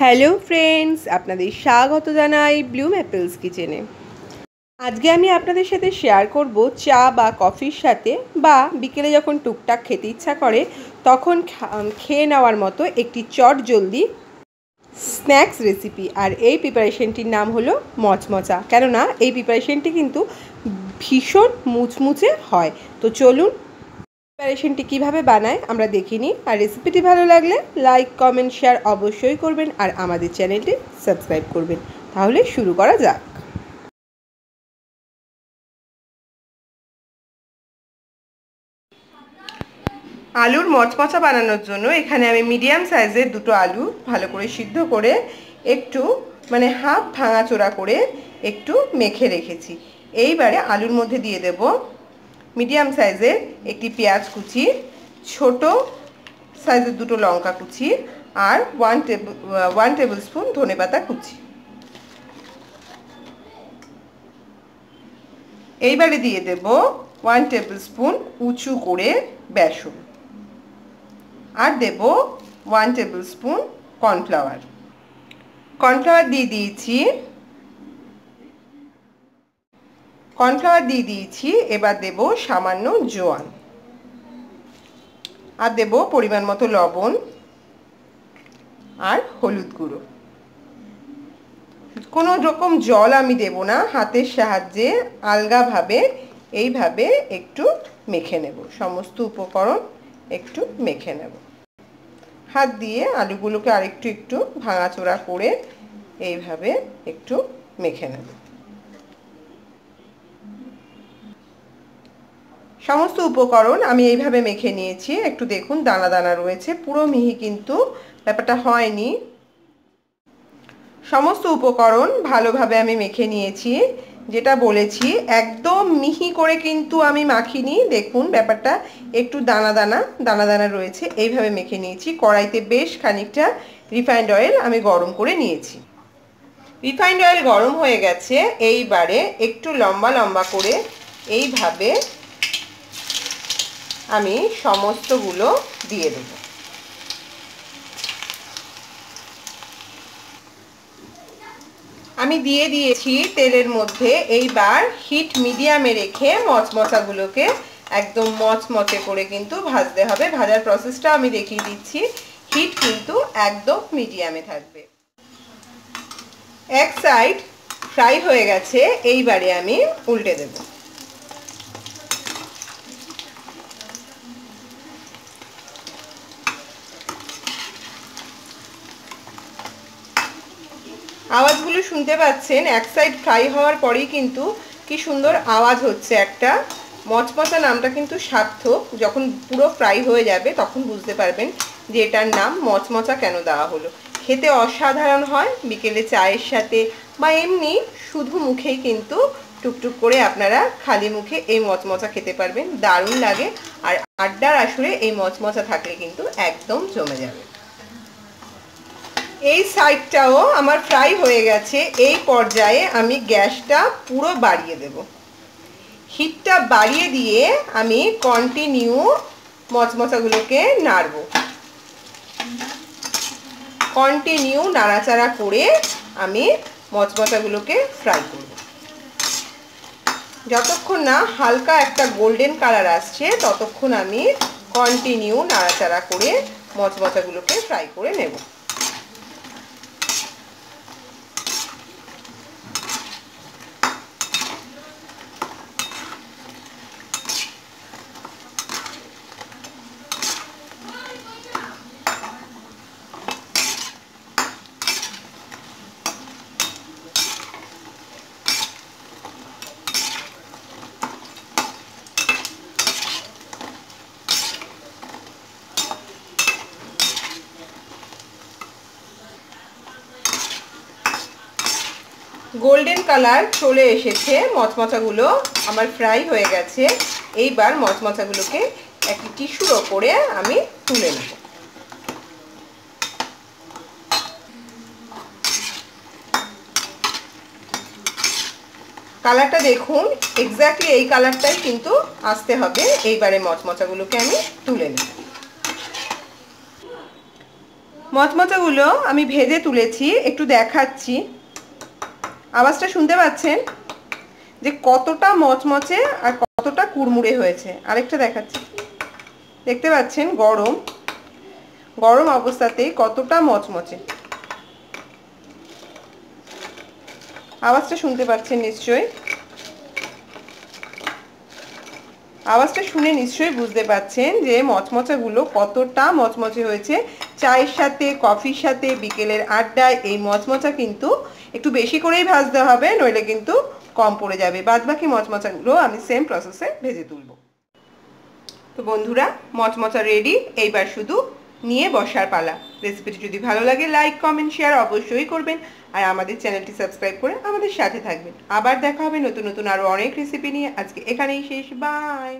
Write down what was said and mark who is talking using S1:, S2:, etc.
S1: Hello friends, আপনাদের স্বাগত জানাই ব্লুম অ্যাপেলস কিচেনে আজকে আমি আপনাদের সাথে শেয়ার করব চা বা কফির সাথে বা বিকেলে যখন টুকটাক খেতে ইচ্ছা করে, তখন খেয়ে নেওয়ার মতো একটি চট জলদি স্ন্যাক্স রেসিপি আর এই প্রিপারেশনটির নাম হলো মচমচা। কেননা, এই প্রিপারেশনটি কিন্তু ভীষণ মুচমুচে হয়। তো চলুন প্রিপারেশনটি কীভাবে বানায়, আমরা দেখিনি। আর রেসিপিটি ভালো লাগলে লাইক কমেন্ট শেয়ার অবশ্যই করবেন আর আমাদের চ্যানেলটি সাবস্ক্রাইব করবেন। তাহলে শুরু করা যাক। আলুর মচমচা বানানোর জন্য এখানে আমি মিডিয়াম সাইজের দুটো আলু ভালো করে সিদ্ধ করে একটু মানে হাফ ভাঙাচোড়া করে একটু মেখে রেখেছি। এইবারে আলুর মধ্যে দিয়ে দেব মিডিয়াম সাইজের একটি পেঁয়াজ কুচি, ছোট সাইজের দুটো লঙ্কা কুচি আর one table one tablespoon ধনে পাতা কুচি। এইবারে দিয়ে দেব ওয়ান টেবিল স্পুন উঁচু করে বেসন। আর দেব one tablespoon cornflour cornflour দিয়ে দিয়েছি কর্নফ্লাওয়ার দিয়ে দিয়েছি, এবার দেব সামান্য জোয়ান। আর দেব পরিমাণ মতো লবণ আর হলুদ গুঁড়ো। কোনো রকম জল আমি দেব না, হাতের সাহায্যে আলগাভাবে, এইভাবে একটু মেখে নেব। সমস্ত উপকরণ একটু মেখে নেব। হাত দিয়ে আলুগুলোকে আরেকটু একটু ভাঙাচোড়া করে এইভাবে একটু মেখে নেব। সমস্ত উপকরণ আমি এইভাবে মেখে নিয়েছি। একটু দেখুন, দানা দানা রয়েছে। পুরো মিহি কিন্তু ব্যাপারটা হয়নি। সমস্ত উপকরণ ভালোভাবে আমি মেখে নিয়েছি। যেটা বলেছি, একদম মিহি করে কিন্তু আমি মাখিনি। দেখুন, ব্যাপারটা একটু দানা দানা দানা দানা রয়েছে। এইভাবে মেখে নিয়েছি। কড়াইতে বেশ খানিকটা রিফাইন্ড অয়েল আমি গরম করে নিয়েছি। রিফাইন্ড অয়েল গরম হয়ে গেছে। এইবারে একটু লম্বা লম্বা করে এইভাবে আমি সমস্তগুলো দিয়ে দেব। আমি দিয়ে দিয়েছি তেলের মধ্যে এইবার হিট মিডিয়ামে রেখে মচমচাগুলোকে একদম মচমচে করে কিন্তু ভাজতে হবে। ভাজার প্রসেসটা আমি দেখিয়ে দিচ্ছি। হিট কিন্তু একদম মিডিয়ামে থাকবে। এক সাইড ফ্রাই হয়ে গেছে। এইবারে আমি উল্টে দেবো। আওয়াজগুলো শুনতে পাচ্ছেন, এক সাইড ফ্রাই হওয়ার পরেই কিন্তু কি সুন্দর আওয়াজ হচ্ছে একটা। মচমচা নামটা কিন্তু সার্থক, যখন পুরো ফ্রাই হয়ে যাবে তখন বুঝতে পারবেন যে এটার নাম মচমচা কেন দেওয়া হলো। খেতে অসাধারণ হয়, বিকেলে চায়ের সাথে বা এমনি শুধু মুখেই কিন্তু টুকটুক করে আপনারা খালি মুখে এই মচমচা খেতে পারবেন। দারুণ লাগে আর আড্ডার আসরে এই মচমচা থাকলে কিন্তু একদম জমে যাবে। এই সাইডটাও আমার ফ্রাই হয়ে গেছে। এই পর্যায়ে আমি গ্যাসটা পুরো বাড়িয়ে দেব। হিটটা বাড়িয়ে দিয়ে আমি কন্টিনিউ মচমচাগুলোকে নাড়ব। কন্টিনিউ নাড়াচাড়া করে আমি মচমচাগুলোকে ফ্রাই করব। যতক্ষণ না হালকা একটা গোল্ডেন কালার আসছে, ততক্ষণ আমি কন্টিনিউ নাড়াচাড়া করে মচমচাগুলোকে ফ্রাই করে নেব। গোল্ডেন কালার চলে এসেছে, মচমচাগুলো আমার ফ্রাই হয়ে গেছে। এইবার মচমচাগুলোকে একটি টিস্যুর ওপরে আমি তুলে নেব। কালারটা দেখুন এক্স্যাক্টলি এই কালারটাই কিন্তু আসতে হবে। এইবারে মচমচাগুলোকে আমি তুলে নেব। মচমচাগুলো আমি ভেজে তুলেছি, একটু দেখাচ্ছি। আওয়াজটা শুনতে পাচ্ছেন? যে কতটা মচমচে আর কতটা কুড়মুড়ে হয়েছে। আরেকটা দেখাচ্ছি। দেখতে পাচ্ছেন, গরম। গরম অবস্থাতেই কতটা মচমচে। আওয়াজটা শুনতে পাচ্ছেন নিশ্চয়ই? আওয়াজটা শুনে নিশ্চয়ই বুঝতে পাচ্ছেন যে মচমচাগুলো কতটা মচমচে হয়েছে। চায়ের সাথে, কফির সাথে, বিকেলের আড্ডায় এই মচমচা কিন্তু একটু বেশি করেই ভাজতে হবে, নইলে কিন্তু কম পড়ে যাবে। বাদ বাকি মচমচাগুলো আমি সেম প্রসেসে ভেজে তুলব। তো বন্ধুরা, মচমচা রেডি এইবার শুধু নিয়ে বসার পালা। রেসিপিটি যদি ভালো লাগে লাইক কমেন্ট শেয়ার অবশ্যই করবেন। আর আমাদের চ্যানেলটি সাবস্ক্রাইব করে আমাদের সাথে থাকবেন। আবার দেখা হবে নতুন নতুন আরও অনেক রেসিপি নিয়ে। আজকে এখানেই শেষ। বাই